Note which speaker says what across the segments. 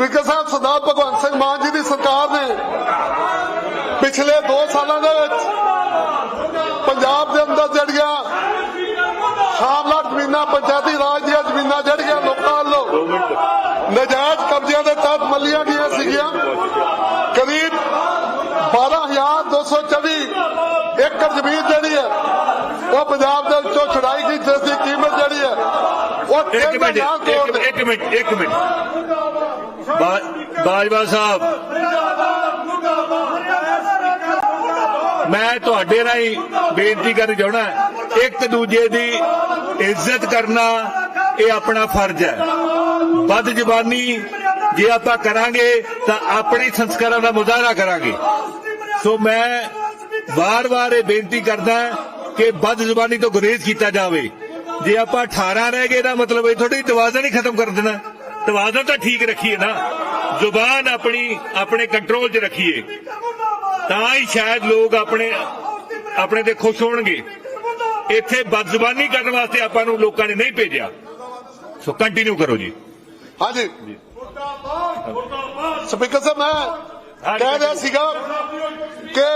Speaker 1: Speaker ਸਾਹਿਬ ਸਰਦਾਰ ਭਗਵੰਤ ਸਿੰਘ ਮਾਨ ਜੀ ਦੀ ਸਰਕਾਰ ਨੇ ਪਿਛਲੇ 2 ਸਾਲਾਂ ਦੇ ਵਿੱਚ ਪੰਜਾਬ ਦੇ ਅੰਦਰ ਜਿਹੜੀਆਂ ਸ਼ਾਮਲਾ ਜ਼ਮੀਨਾਂ ਪੰਚਾਇਤੀ ਰਾਜ ਦੀਆਂ ਜ਼ਮੀਨਾਂ ਜਿਹੜੀਆਂ ਲੋਕਾਂ ਵੱਲੋਂ। ਨਜਾਇਜ਼ ਕਬਜ਼ਿਆਂ ਦੇ ਤਹਿਤ ਮੱਲੀਆਂ ਗਈਆਂ ਸੀਗੀਆਂ। ਕਰੀਬ 12224 ਏਕੜ ਜ਼ਮੀਨ ਜਿਹੜੀ ਹੈ ਉਹ ਪੰਜਾਬ ਦੇ ਵਿੱਚੋਂ ਛੁਡਾਈ ਗਈ ਜਿਸ ਦੀ ਕੀਮਤ ਜਿਹੜੀ ਹੈ ਉਹ
Speaker 2: ਇੱਕ
Speaker 1: ਤਿੰਨ
Speaker 2: ਮਿੰਟ
Speaker 1: ਹਜ਼ਾਰ ਕਰੋੜ
Speaker 2: ਇੱਕ- ਮਿੰਟ ਇੱਕ ਮਿੰਟ। ਬਾਜਵਾ ਸਾਹਿਬ। ਮੈਂ ਤੁਹਾਡੇ ਰਾਹੀਂ ਬੇਨਤੀ ਕਰਨੀ ਚਾਹਣਾ ਇੱਕ ਦੂਜੇ ਦੀ ਇੱਜ਼ਤ ਕਰਨਾ ਇਹ ਆਪਣਾ ਫਰਜ਼ ਹੈ। ਬਦ ਜ਼ਬਾਨੀ ਜੇ ਆਪਾਂ ਕਰਾਂਗੇ ਤਾਂ ਆਪਣੇ ਸੰਸਕਾਰਾਂ ਦਾ ਮੁਜ਼ਾਹਰਾ ਕਰਾਂਗੇ। ਸੋ ਮੈਂ ਵਾਰ-ਵਾਰ ਇਹ ਬੇਨਤੀ ਕਰਦਾ ਕਿ ਬਦ ਜ਼ਬਾਨੀ ਤੋਂ ਗੁਰੇਜ਼ ਕੀਤਾ ਜਾਵੇ। ਜੇ ਆਪਾਂ 18 ਰਹਿ ਗਏ ਦਾ ਮਤਲਬ ਇਹ ਥੋੜੀ ਤਵਾਜ਼ਨ ਹੀ ਖਤਮ ਕਰ ਦੇਣਾ। ਤਵਾਜ਼ਨ ਤਾਂ ਠੀਕ ਰੱਖੀਏ ਨਾ। ਜ਼ੁਬਾਨ ਆਪਣੀ ਆਪਣੇ ਕੰਟਰੋਲ 'ਚ ਰੱਖੀਏ। ਤਾਂ ਹੀ ਸ਼ਾਇਦ ਲੋਕ ਆਪਣੇ ਆਪਣੇ ਤੇ ਖੁਸ਼ ਹੋਣਗੇ। ਇੱਥੇ ਬਦਜ਼ਬਾਨੀ ਕਰਨ ਵਾਸਤੇ ਆਪਾਂ ਨੂੰ ਲੋਕਾਂ ਨੇ ਨਹੀਂ ਭੇਜਿਆ। ਸੋ ਕੰਟੀਨਿਊ ਕਰੋ ਜੀ।
Speaker 1: ਹਾਂਜੀ। ਸਪੀਕਰ ਸਾਹਿਬ ਮੈਂ ਕਹਿ ਰਿਹਾ ਸੀਗਾ ਕਿ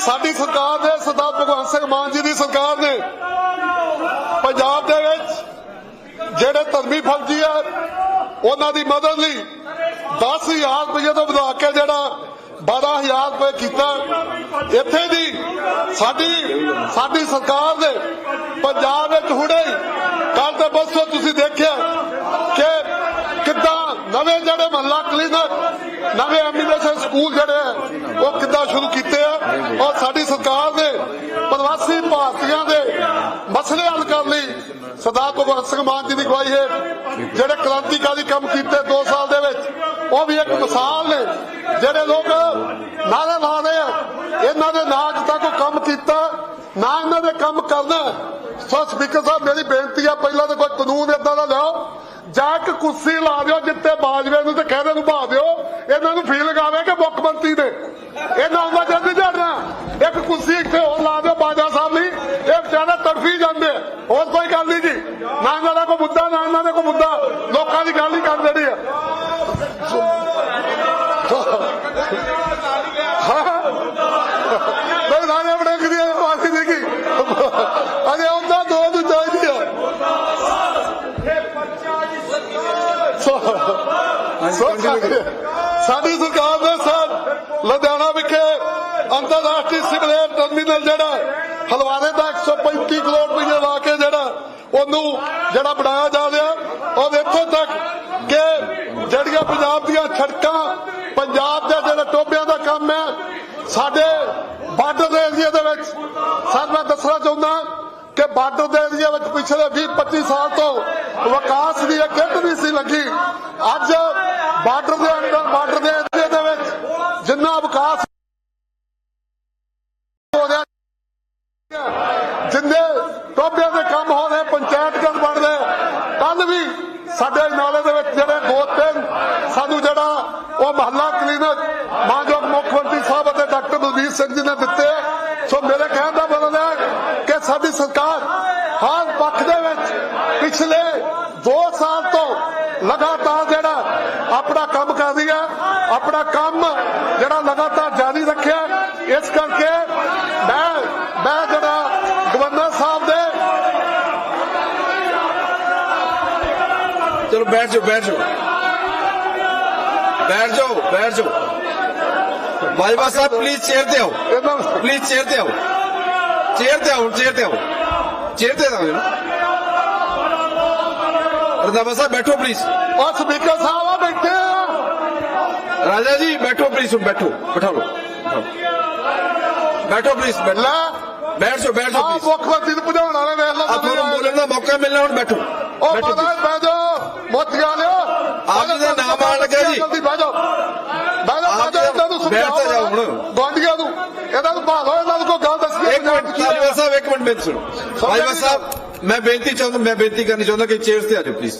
Speaker 1: ਸਾਡੀ ਸਰਕਾਰ ਨੇ ਸਰਦਾਰ ਭਗਵੰਤ ਸਿੰਘ ਮਾਨ ਜੀ ਦੀ ਸਰਕਾਰ ਨੇ ਪੰਜਾਬ ਦੇ ਵਿੱਚ ਜਿਹੜੇ ਧਰਮੀ ਫੌਜੀ ਆ ਉਹਨਾਂ ਦੀ ਮਦਦ ਲਈ 10000 ਰੁਪਏ ਤੋਂ ਵਧਾ ਕੇ ਜਿਹੜਾ 12000 ਰੁਪਏ ਕੀਤਾ। ਇੱਥੇ ਦੀ ਸਾਡੀ ਸਾਡੀ ਸਰਕਾਰ ਨੇ ਪੰਜਾਬ ਵਿੱਚ ਹੁਣੇ ਕੱਲ ਤੇ ਬਸੋ ਤੁਸੀਂ ਦੇਖਿਆ ਕਿ ਕਿੱਦਾਂ ਨਵੇਂ ਜਿਹੜੇ ਮਹੱਲਾ ਕਲੀਨਿਕ ਨਵੇਂ ਐਮਬੀਬੀਐਸ ਸਕੂਲ ਜਿਹੜੇ ਆ, ਉਹ ਕਿੱਦਾਂ ਸ਼ੁਰੂ ਕੀਤੇ ਆ ਔਰ ਸਾਡੀ ਸਰਕਾਰ ਨੇ ਪ੍ਰਵਾਸੀ ਭਾਰਤੀਆਂ ਦੇ ਮਸਲੇ ਹੱਲ ਕਰਨ ਲਈ ਸਰਦਾਰ ਭਗਵੰਤ ਸਿੰਘ ਮਾਨ ਜੀ ਦੀ ਅਗਵਾਈ ਹੇਠ ਜਿਹੜੇ ਕ੍ਰਾਂਤੀਕਾਰੀ ਕੰਮ ਕੀਤੇ 2 ਸਾਲ ਦੇ ਵਿੱਚ, ਉਹ ਵੀ ਇੱਕ ਮਿਸਾਲ ਨੇ। ਜਿਹੜੇ ਲੋਕ ਨਾਰੇ ਲਾ ਰਹੇ ਆ, ਇਹਨਾਂ ਦੇ ਨਾਂ ਅੱਜ ਤੱਕ ਕੋਈ ਕੰਮ ਕੀਤਾ, ਨਾ ਇਹਨਾਂ ਦੇ ਕੰਮ ਕਰਨਾ। ਸੋ ਸਪੀਕਰ ਸਾਹਿਬ, ਮੇਰੀ ਬੇਨਤੀ ਆ, ਪਹਿਲਾਂ ਤਾਂ ਕੋਈ ਕਾਨੂੰਨ ਇਦਾਂ ਦਾ ਲਿਆਓ। ਜਾਂ ਇੱਕ ਕੁਰਸੀ ਲਾ ਦਿਓ ਜਿੱਤੇ ਬਾਜਵੇ ਨੂੰ ਤੇ ਖਹਿਰੇ ਨੂੰ ਭਾ ਦਿਓ। ਇਹਨਾਂ ਨੂੰ ਫੀਲ ਲਗਾਵੇ ਕਿ ਮੁੱਖ ਮੰਤਰੀ ਦੇ ਇਹਨਾਂ ਉਹਨਾਂ ਜਲਦੀ ਝੜਨਾ। ਇੱਕ ਕੁਰਸੀ ਇੱਥੇ ਹੋਰ ਲਾ ਦਿਓ ਬਾਜਾ ਸਾਹਿਬ ਵਿਚਾਰੇ ਤੜਫੀ ਜਾਂਦੇ। ਹੋਰ ਕੋਈ ਗੱਲ ਨਹੀਂ ਜੀ। ਨਾ ਇਹਨਾਂ ਦਾ ਕੋਈ ਮੁੱਦਾ ਨਾ ਇਹਨਾਂ ਦਾ ਕੋਈ ਮੁੱਦਾ। ਲੋਕਾਂ ਦੀ ਗੱਲ ਹੀ ਕਰ ਦੇਣੀ ਆ। ਨਹੀਂ ਰਾਣੇ ਬੜੇ ਕਰੀ ਵਾਸੀ ਦੀ ਕੀ ਅਜੇ ਉਹਦਾ ਦੋ ਨੂੰ ਚਾਹੀਦੀ ਆ। ਸਾਡੀ- ਸਰਕਾਰ ਨੇ ਸਰ ਲੁਧਿਆਣਾ ਵਿਖੇ ਅੰਤਰਰਾਸ਼ਟਰੀ ਸਿਵਰੇਜ ਟਰਮੀਨਲ ਜਿਹੜਾ ਹਲਵਾਰੇ ਦਾ 135 ਕਰੋੜ ਰੁਪਏ ਲਾ ਕੇ ਜਿਹੜਾ ਉਹਨੂੰ ਜਿਹੜਾ ਬਣਾਇਆ ਜਾ ਰਿਹਾ ਔਰ ਇੱਥੋਂ ਤੱਕ ਕਿ ਜਿਹੜੀਆਂ ਪੰਜਾਬ ਦੀਆਂ ਸੜਕਾਂ, ਪੰਜਾਬ ਦੇ ਜਿਹੜੇ ਟੋਬਿਆਂ ਦਾ ਕੰਮ ਹੈ, ਸਾਡੇ ਬਾਰਡਰ ਦੇ ਏਰੀਆ ਦੇ ਵਿੱਚ, ਸਰ ਮੈਂ ਦੱਸਣਾ ਚਾਹੁੰਦਾ ਕਿ ਬਾਰਡਰ ਦੇ ਏਰੀਆ ਵਿੱਚ ਪਿਛਲੇ 20 25 ਸਾਲ ਤੋਂ ਵਿਕਾਸ ਦੀ ਇੱਕ ਕਿੱਟ ਨਹੀਂ ਸੀ ਲੱਗੀ। ਅੱਜ ਬਾਰਡਰ ਦੇ ਅੰਦਰ ਬਾਰਡਰ ਦੇ ਏਰੀਆ ਦੇ ਵਿੱਚ ਜਿੰਨਾ ਵਿਕਾਸ ਹੋ ਰਿਹਾ ਜਿੰਨੇ ਟੋਬਿਆਂ ਦੇ ਕੰਮ ਹੋ ਰਹੇ ਪੰਚਾਇਤ ਘਰ ਬਣ ਰਹੇ ਕੱਲ ਵੀ ਸਾਡੇ ਨਾਲੇ ਦੇ ਵਿੱਚ ਜਿਹੜੇ ਦੋ ਤਿੰਨ ਸਾਨੂੰ ਜਿਹੜਾ ਉਹ ਮਹੱਲਾ ਕਲੀਨਿਕ ਮਾਨਯੋਗ ਮੁੱਖ ਮੰਤਰੀ ਸਾਹਿਬ ਅਤੇ ਡਾਕਟਰ ਬਲਬੀਰ ਸਿੰਘ ਜੀ ਨੇ ਦਿੱਤੇ ਆ। ਸੋ ਮੇਰੇ ਕਹਿਣ ਦਾ ਮਤਲਬ ਹੈ ਕਿ ਸਾਡੀ ਸਰਕਾਰ ਹਰ ਪੱਖ ਦੇ ਵਿੱਚ ਪਿਛਲੇ 2 ਸਾਲ ਤੋਂ ਲਗਾਤਾਰ ਜਿਹੜਾ ਆਪਣਾ ਕੰਮ ਕਰ ਰਹੀ ਹੈ ਆਪਣਾ ਕੰਮ ਜਿਹੜਾ ਲਗਾਤਾਰ ਜਾਰੀ ਰੱਖਿਆ। ਇਸ ਕਰਕੇ ਮੈਂ ਮੈਂ ਜਿਹੜਾ ਗਵਰਨਰ ਸਾਹਿਬ ਦੇ
Speaker 3: ਚਲੋ ਬੈਠ ਜਾਓ ਬੈਠ ਜਾਓ। ਬੈਠ ਜਾਓ ਬੈਠ ਜਾਓ। ਬਾਜਵਾ ਸਾਹਿਬ ਪਲੀਜ਼ ਚੇਅਰ ਤੇ ਆਓ।
Speaker 1: ਇਹਨਾਂ
Speaker 3: ਪਲੀਜ਼ ਚੇਅਰ ਤੇ ਆਓ। ਚੇਅਰ ਤੇ ਆਓ ਚੇਅਰ ਤੇ ਆਓ। ਚੇਅਰ ਤੇ ਆਓ ਰੰਦਾਵਾ ਸਾਹਿਬ ਬੈਠੋ ਪਲੀਜ਼
Speaker 1: ਔਰ ਸਪੀਕਰ ਸਾਹਿਬ ਆ ਬੈਠੇ
Speaker 3: ਰਾਜਾ ਜੀ ਬੈਠੋ ਪਲੀਜ਼ ਬੈਠੋ ਬਿਠਾ ਲਓ ਬਿਠਾਓ। ਬੈਠੋ ਪਲੀਜ਼ ਬੈਠ
Speaker 1: ਲੈ
Speaker 3: ਬੈਠ ਜਾਓ
Speaker 1: ਆ
Speaker 3: ਪਲੀਜ਼
Speaker 1: ਮੁੱਖ ਮੰਤਰੀ ਨੂੰ ਭਜਾਉਣ ਵਾਲੇ ਵੇਖ ਲਓ
Speaker 3: ਤੁਹਾਨੂੰ ਬੋਲਣ ਦਾ ਮੌਕਾ ਮਿਲਣਾ ਹੁਣ ਬੈਠੋ।
Speaker 1: ਉਹ
Speaker 3: ਬੈਠੋ
Speaker 1: ਪਤਾ
Speaker 3: please।
Speaker 1: ਬਹਿ ਜਾਓ ਮੋਤੀਆਂ ਲਿਓ
Speaker 3: ਆਪ ਜੀ ਦਾ ਨਾਮ ਆਉਣ ਲੱਗਾ ਜੀ।
Speaker 1: ਜਲਦੀ ਬਹਿ ਜਾਓ। ਬਹਿ ਜਾਓ
Speaker 3: ਆਪ
Speaker 1: ਬਹਿ ਜਾਓ
Speaker 3: ਜੀ ਦਾ-
Speaker 1: ਇਹਨਾਂ ਨੂੰ
Speaker 3: ਬੈਠ ਤਾਂ ਜਾਓ ਹੁਣ।
Speaker 1: ਗਵਾਂਢੀਆਂ ਨੂੰ। ਇਹਨਾਂ ਨੂੰ ਭਾਲੋ ਇਹਨਾਂ ਨੂੰ ਕੋਈ ਗੱਲ ਦੱਸੀ
Speaker 3: ਇੱਕ ਮਿੰਟ ਬਾਜਵਾ ਸਾਹਿਬ ਇੱਕ ਮਿੰਟ ਬੇਨਤੀ ਸੁਣੋ। ਬਾਜਵਾ ਸਾਹਿਬ ਮੈਂ ਬੇਨਤੀ ਚਾਹੁੰਦਾ ਮੈਂ ਬੇਨਤੀ ਕਰਨੀ ਚਾਹੁੰਦਾ ਕਿ ਚੇਅਰਸ ਤੇ ਆ ਜਾਓ ਪਲੀਜ਼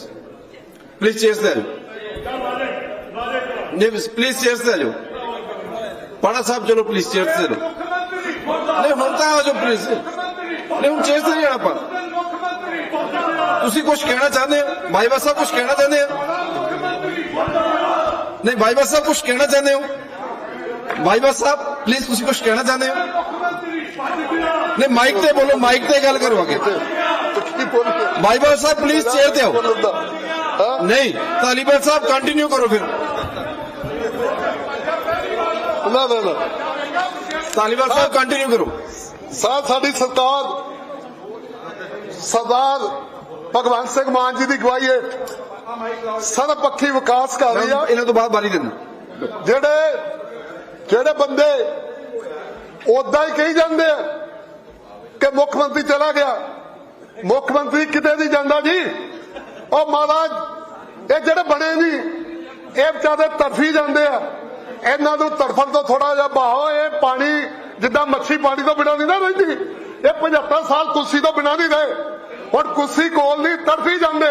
Speaker 3: ਪਲੀਜ਼ ਚੇਅਰਸ ਤੇ ਆ ਜਾਓ। ਨਹੀਂ ਪਲੀਜ਼ ਚੇਅਰਸ ਤੇ ਆ ਜਾਓ ਪਾਣਾ ਸਾਹਿਬ ਚਲੋ ਪਲੀਜ਼ ਚੇਅਰਸ ਤੇ ਆ ਜਾਓ ਨਹੀਂ ਹੁਣ ਤਾਂ ਆ ਜਾਓ ਪਲੀਜ਼ ਨਹੀਂ ਹੁਣ ਚੇਅਰਸ ਤੇ ਨਹੀਂ ਜਾਣਾ ਆਪਾਂ ਤੁਸੀਂ ਕੁਝ ਕਹਿਣਾ ਚਾਹੁੰਦੇ ਹੋ ਬਾਜਵਾ ਸਾਹਿਬ ਕੁਝ ਕਹਿਣਾ ਚਾਹੁੰਦੇ ਆ ਨਹੀਂ ਬਾਈਬਾ ਸਾਹਿਬ ਕੁਝ ਕਹਿਣਾ ਚਾਹੁੰਦੇ ਹੋ ਬਾਈਬਾ ਸਾਹਿਬ ਪਲੀਜ਼ ਤੁਸੀਂ ਕੁਝ ਕਹਿਣਾ ਚਾਹੁੰਦੇ ਹੋ ਨਹੀਂ ਮਾਈਕ ਤੇ ਬੋਲੋ ਮਾਈਕ ਤੇ ਗੱਲ ਕਰੋ ਅੱਗੇ
Speaker 1: ਕੀ ਬੋਲ ਕੇ
Speaker 3: ਬਾਈਬਾ ਸਾਹਿਬ ਪਲੀਜ਼ ਚੇਅਰ ਤੇ ਆਓ
Speaker 1: ਬੋਲਣ ਦਾ ਹਾਂ
Speaker 3: ਨਹੀਂ ਤਾਲੀਬਾਨ ਸਾਹਿਬ ਕੰਟੀਨਿਊ ਕਰੋ ਫਿਰ
Speaker 1: ਨਾ ਨਾ ਨਾ।
Speaker 3: ਤਾਲੀਬਾਨ ਸਾਹਿਬ ਕੰਟੀਨਿਊ ਕਰੋ।
Speaker 1: ਸਾਹ ਸਾਡੀ ਸਰਕਾਰ ਸਰਦਾਰ ਭਗਵੰਤ ਸਿੰਘ ਮਾਨ ਜੀ ਦੀ ਅਗਵਾਈ ਹੇਠ ਸਰਬਪੱਖੀ ਵਿਕਾਸ ਕਰ ਰਹੀ ਆ।
Speaker 3: ਇਹਨਾਂ ਤੋਂ ਬਾਅਦ ਬਾਰੀ ਦੇਣਾ।
Speaker 1: ਜਿਹੜੇ ਜਿਹੜੇ ਬੰਦੇ ਉਦਾਂ ਹੀ ਕਹੀ ਜਾਂਦੇ ਆ ਕਿ ਮੁੱਖ ਮੰਤਰੀ ਚਲਾ ਗਿਆ। ਮੁੱਖ ਮੰਤਰੀ ਕਿਤੇ ਨਹੀਂ ਜਾਂਦਾ ਜੀ। ਉਹ ਮਹਾਰਾਜ ਇਹ ਜਿਹੜੇ ਬਣੇ ਨਹੀਂ ਇਹ ਵਿਚਾਰੇ ਤੜਫੀ ਜਾਂਦੇ ਆ। ਇਹਨਾਂ ਨੂੰ ਤੜਫਣ ਤੋਂ ਥੋੜਾ ਜਿਹਾ ਬਹਾਓ, ਇਹ ਪਾਣੀ ਜਿੱਦਾਂ ਮੱਛੀ ਪਾਣੀ ਤੋਂ ਬਿਨਾਂ ਨਹੀਂ ਨਾ ਰਹਿੰਦੀ। ਇਹ 75 ਸਾਲ ਕੁਰਸੀ ਤੋਂ ਬਿਨਾਂ ਨਹੀਂ ਰਹੇ। ਹੁਣ ਕੁਰਸੀ ਕੋਲ ਨਹੀਂ, ਤੜਫੀ ਜਾਂਦੇ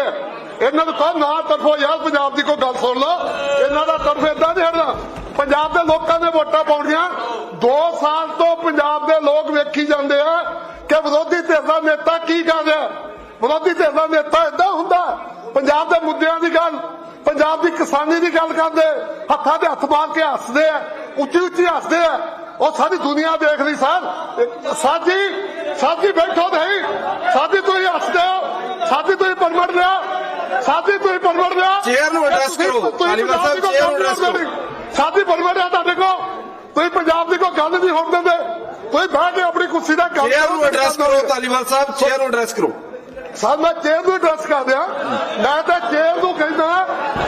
Speaker 1: ਇਹਨਾਂ ਨੂੰ ਕਹੋ, ਨਾ ਤੜਫੋ ਯਾਰ, ਪੰਜਾਬ ਦੀ ਕੋਈ ਗੱਲ ਸੁਣ ਲਓ। ਇਹਨਾਂ ਦਾ ਤੜਫ ਏਦਾਂ ਨਹੀਂ ਹਟਦਾ। ਪੰਜਾਬ ਦੇ ਲੋਕਾਂ ਨੇ ਵੋਟਾਂ ਪਾਉਣੀਆਂ। 2 ਸਾਲ ਤੋਂ ਪੰਜਾਬ ਦੇ ਲੋਕ ਵੇਖੀ ਜਾਂਦੇ ਆ ਕਿ ਵਿਰੋਧੀ ਧਿਰ ਦਾ ਨੇਤਾ ਕੀ ਕਰ ਰਿਹਾ। ਵਿਰੋਧੀ ਧਿਰ ਦਾ ਨੇਤਾ ਏਦਾਂ ਹੁੰਦਾ। ਪੰਜਾਬ ਦੇ ਮੁੱਦਿਆਂ ਦੀ ਗੱਲ ਪੰਜਾਬ ਦੀ ਕਿਸਾਨੀ ਦੀ ਗੱਲ ਕਰਦੇ ਹੱਥਾਂ ਦੇ ਹੱਥ ਮਾਰ ਕੇ ਹੱਸਦੇ ਆ ਉੱਚੀ ਉੱਚੀ ਹੱਸਦੇ ਆ। ਉਹ ਸਾਰੀ ਦੁਨੀਆ ਦੇਖ ਰਹੀ ਸਰ। ਸਾਜੀ ਸਾਜੀ ਬੈਠੋ ਨਹੀਂ। ਸਾਜੀ ਤੁਸੀਂ ਹੱਸਦੇ ਹੋ ਸਾਜੀ ਤੁਸੀਂ ਪਰਮੜ ਲਿਆ ਸਾਜੀ ਤੁਸੀਂ ਪਰਮੜ ਲਿਆ।
Speaker 3: Chair ਨੂੰ address ਕਰੋ। ਧਾਲੀਵਾਲ ਸਾਹਿਬ, chair ਨੂੰ
Speaker 1: ਗੱਲ ਨਹੀਂ। ਸਾਡੀ ਪਰਮੜ ਆ ਤੁਹਾਡੇ ਕੋਲ। ਤੁਸੀਂ ਪੰਜਾਬ ਦੀ ਕੋਈ ਗੱਲ ਨਹੀਂ ਹੋਣ ਦਿੰਦੇ। ਤੁਸੀਂ ਬਹਿ ਕੇ ਆਪਣੀ ਕੁਰਸੀ ਦਾ ਕੰਮ
Speaker 3: ਚੇਅਰ ਨੂੰ ਐਡਰੈਸ ਕਰੋ। ਤਾਲੀਬਾਨ ਸਾਹਿਬ ਚੇਅਰ ਨੂੰ ਐਡਰੈਸ ਕਰੋ।
Speaker 1: ਸਰ ਮੈਂ ਚੇਅਰ ਨੂੰ ਐਡਰੈਸ ਕਰ ਦਿਆਂ ਮੈਂ ਤਾਂ ਚੇਅਰ ਨੂੰ ਕਹਿੰਦਾ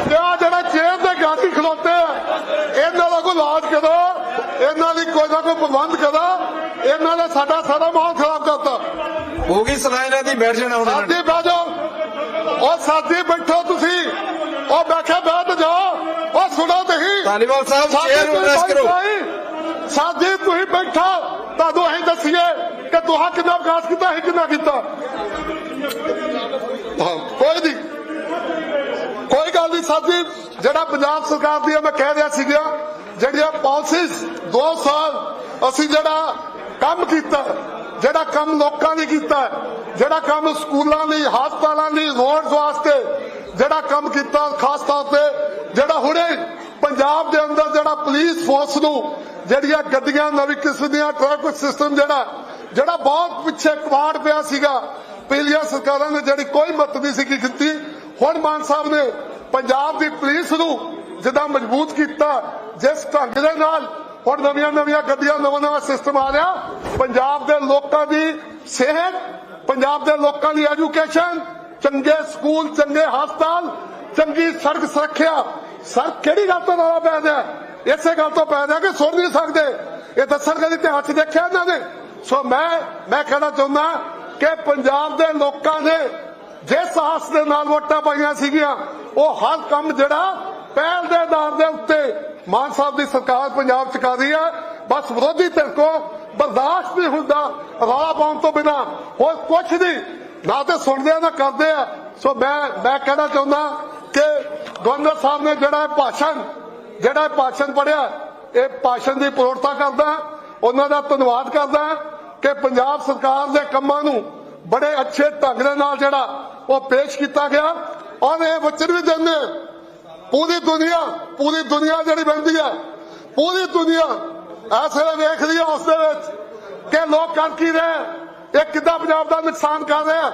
Speaker 1: ਕਿ ਆ ਜਿਹੜਾ ਚੇਅਰ ਦੇ ਗਾਤੀ ਖਲੋਤੇ ਆ ਇਹਨਾਂ ਦਾ ਕੋਈ ਇਲਾਜ ਕਰੋ ਇਹਨਾਂ ਦੀ ਕੋਈ ਨਾ ਕੋਈ ਪ੍ਰਬੰਧ ਕਰੋ ਇਹਨਾਂ ਨੇ ਸਾਡਾ ਸਾਰਾ ਮਾਹੌਲ ਖਰਾਬ ਕਰਤਾ।
Speaker 3: ਹੋ ਗਈ ਇਹਨਾਂ ਦੀ ਬੈਠ ਜਾਣਾ ਹੁਣ
Speaker 1: ਸਾਥੀ ਬਹਿ ਜਾਓ। ਉਹ ਸਾਥੀ ਬੈਠੋ ਤੁਸੀਂ। ਉਹ ਬੈਠੇ ਬੈਠ ਜਾਓ। ਉਹ ਸੁਣੋ ਤੁਸੀਂ।
Speaker 3: ਤਾਲੀਬਾਨ ਸਾਹਿਬ ਚੇਅਰ ਨੂੰ ਐਡਰੈਸ ਕਰੋ।
Speaker 1: ਸਾਥੀ ਤੁਸੀਂ ਬੈਠੋ। ਤੁਹਾਨੂੰ ਅਸੀਂ ਦੱਸੀਏ ਕਿ ਤੁਹਾਂ ਕਿੰਨਾ ਵਿਕਾਸ ਕੀਤਾ ਹੈ ਕਿੰਨਾ ਕੀਤਾ। ਹਾਂ, ਕੋਈ ਨਹੀਂ। ਕੋਈ ਗੱਲ ਨਹੀਂ, ਸਾਥੀ, ਜਿਹੜਾ ਪੰਜਾਬ ਸਰਕਾਰ ਦੀ ਮੈਂ ਕਹਿ ਰਿਹਾ ਸੀਗਾ, ਜਿਹੜੀਆਂ ਪਾਲਿਸੀਜ਼ 2 ਸਾਲ ਅਸੀਂ ਜਿਹੜਾ ਕੰਮ ਕੀਤਾ, ਜਿਹੜਾ ਕੰਮ ਲੋਕਾਂ ਲਈ ਕੀਤਾ, ਜਿਹੜਾ ਕੰਮ ਸਕੂਲਾਂ ਲਈ ਹਸਪਤਾਲਾਂ ਲਈ ਰੋਡਸ ਵਾਸਤੇ ਜਿਹੜਾ ਕੰਮ ਕੀਤਾ, ਖਾਸ ਤੌਰ ਤੇ ਜਿਹੜਾ ਹੁਣੇ ਪੰਜਾਬ ਦੇ ਅੰਦਰ ਜਿਹੜਾ ਪੁਲਿਸ ਫੋਰਸ ਨੂੰ ਜਿਹੜੀਆਂ ਗੱਡੀਆਂ, ਨਵੀਂ ਕਿਸਮ ਦੀਆਂ ਟ੍ਰੈਫਿਕ ਸਿਸਟਮ ਜਿਹੜਾ ਜਿਹੜਾ ਬਹੁਤ ਪਿੱਛੇ ਕਵਾੜ ਪਿਆ ਸੀਗਾ ਪਿਛਲੀਆਂ ਸਰਕਾਰਾਂ ਨੇ ਜਿਹੜੀ ਕੋਈ ਮਦਦ ਨਹੀਂ ਸੀ ਕੀਤੀ, ਹੁਣ ਮਾਨ ਸਾਹਿਬ ਨੇ ਪੰਜਾਬ ਦੀ ਪੁਲਿਸ ਨੂੰ ਜਿੱਦਾਂ ਮਜ਼ਬੂਤ ਕੀਤਾ, ਜਿਸ ਢੰਗ ਦੇ ਨਾਲ ਹੁਣ ਨਵੀਆਂ ਨਵੀਆਂ ਗੱਡੀਆਂ, ਨਵਾਂ ਨਵਾਂ ਸਿਸਟਮ ਆ ਰਿਹਾ, ਪੰਜਾਬ ਦੇ ਲੋਕਾਂ ਦੀ ਸਿਹਤ, ਪੰਜਾਬ ਦੇ ਲੋਕਾਂ ਦੀ ਐਜੂਕੇਸ਼ਨ ਚੰਗੇ ਸਕੂਲ, ਚੰਗੇ ਹਸਪਤਾਲ, ਚੰਗੀ ਸੜਕ ਸੁਰੱਖਿਆ, ਸਰ ਕਿਹੜੀ ਗੱਲ ਤੋਂ ਰੌਲਾ ਪੈ ਰਿਹਾ? ਇਸੇ ਗੱਲ ਤੋਂ ਪੈਦਾ ਕਿ ਸੁਣ ਨਹੀਂ ਸਕਦੇ। ਇਹ ਦੱਸਣ ਕਦੀ ਤੇ ਹੱਥ ਦੇਖਿਆ ਇਹਨਾਂ ਨੇ। ਸੋ ਮੈਂ ਮੈਂ ਕਹਿਣਾ ਚਾਹੁੰਦਾ ਕਿ ਪੰਜਾਬ ਦੇ ਲੋਕਾਂ ਨੇ ਜਿਸ ਆਸ ਦੇ ਨਾਲ ਵੋਟਾਂ ਪਾਈਆਂ ਸੀਗੀਆਂ, ਉਹ ਹਰ ਕੰਮ ਜਿਹੜਾ ਪਹਿਲ ਦੇ ਆਧਾਰ ਦੇ ਉੱਤੇ ਮਾਨ ਸਾਹਿਬ ਦੀ ਸਰਕਾਰ ਪੰਜਾਬ ਚ ਕਰ ਰਹੀ ਹੈ। ਬਸ ਵਿਰੋਧੀ ਧਿਰ ਕੋ ਬਰਦਾਸ਼ਤ ਨਹੀਂ ਹੁੰਦਾ, ਰੌਲਾ ਪਾਉਣ ਤੋਂ ਬਿਨਾ ਹੋਰ ਕੁਝ ਨਹੀਂ। ਨਾ ਤੇ ਸੁਣਦੇ ਆ, ਨਾ ਕਰਦੇ ਆ। ਸੋ ਮੈਂ ਮੈਂ ਕਹਿਣਾ ਚਾਹੁੰਦਾ ਕਿ ਗਵਰਨਰ ਸਾਹਿਬ ਨੇ ਜਿਹੜਾ ਇਹ ਭਾਸ਼ਣ, ਜਿਹੜਾ ਇਹ ਭਾਸ਼ਣ ਪੜਿਆ ਇਹ ਭਾਸ਼ਣ ਦੀ ਪ੍ਰੋੜਤਾ ਕਰਦਾ, ਉਹਨਾਂ ਦਾ ਧੰਨਵਾਦ ਕਰਦਾ। ਕਿ ਪੰਜਾਬ ਸਰਕਾਰ ਦੇ ਕੰਮਾਂ ਨੂੰ ਬੜੇ ਅੱਛੇ ਢੰਗ ਦੇ ਨਾਲ ਜਿਹੜਾ ਉਹ ਪੇਸ਼ ਕੀਤਾ ਗਿਆ। ਔਰ ਇਹ ਵਚਨ ਵੀ ਦਿੰਦੇ ਪੂਰੀ ਦੁਨੀਆ ਪੂਰੀ ਦੁਨੀਆ ਜਿਹੜੀ ਬੰਦੀ ਹੈ, ਪੂਰੀ ਦੁਨੀਆ ਐਸੇ ਰਹੀ ਹੈ ਉਸ ਦੇ ਵਿੱਚ ਕਿ ਲੋਕ ਕਰ ਕੀ ਰਹੇ ਇਹ ਕਿੱਦਾਂ ਪੰਜਾਬ ਦਾ ਨੁਕਸਾਨ ਕਰ ਰਹੇ ਆ।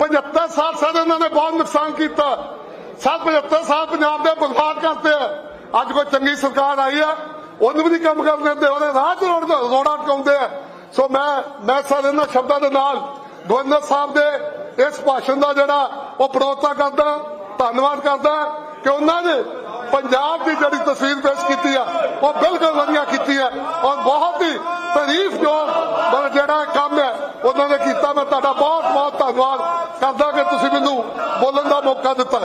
Speaker 1: 75 ਸਾਲ ਸਾਲ ਇਹਨਾਂ ਨੇ ਬਹੁਤ ਨੁਕਸਾਨ ਕੀਤਾ। ਸਾਲ 75 ਸਾਲ ਪੰਜਾਬ ਦੇ ਬਰਬਾਦ ਕਰਤੇ ਆ। ਅੱਜ ਕੋਈ ਚੰਗੀ ਸਰਕਾਰ ਆਈ ਆ, ਉਹਨੂੰ ਵੀ ਨਹੀਂ ਕੰਮ ਕਰਨ ਦਿੰਦੇ, ਉਹਦੇ ਰਾਹ ਚ ਰੋੜਾ ਟਕਾਉਂਦੇ ਆ। ਸੋ ਮੈਂ ਮੈਂ ਸਾਰੇ ਇਹਨਾਂ ਸ਼ਬਦਾਂ ਦੇ ਨਾਲ ਗਵਰਨਰ ਸਾਹਿਬ ਦੇ ਇਸ ਭਾਸ਼ਣ ਦਾ ਜਿਹੜਾ ਉਹ ਪ੍ਰੋਤਾ ਕਰਦਾ, ਧੰਨਵਾਦ ਕਰਦਾ ਕਿ ਉਹਨਾਂ ਨੇ ਪੰਜਾਬ ਦੀ ਜਿਹੜੀ ਤਸਵੀਰ ਪੇਸ਼ ਕੀਤੀ ਆ, ਉਹ ਬਿਲਕੁਲ ਵਧੀਆ ਕੀਤੀ ਹੈ ਔਰ ਬਹੁਤ ਹੀ ਤਾਰੀਫ ਜੋ ਜਿਹੜਾ ਕੰਮ ਹੈ, ਉਹਨਾਂ ਨੇ ਕੀਤਾ। ਮੈਂ ਤੁਹਾਡਾ ਬਹੁਤ ਬਹੁਤ ਧੰਨਵਾਦ ਕਰਦਾ ਕਿ ਤੁਸੀਂ ਮੈਨੂੰ ਬੋਲਣ ਦਾ ਮੌਕਾ ਦਿੱਤਾ।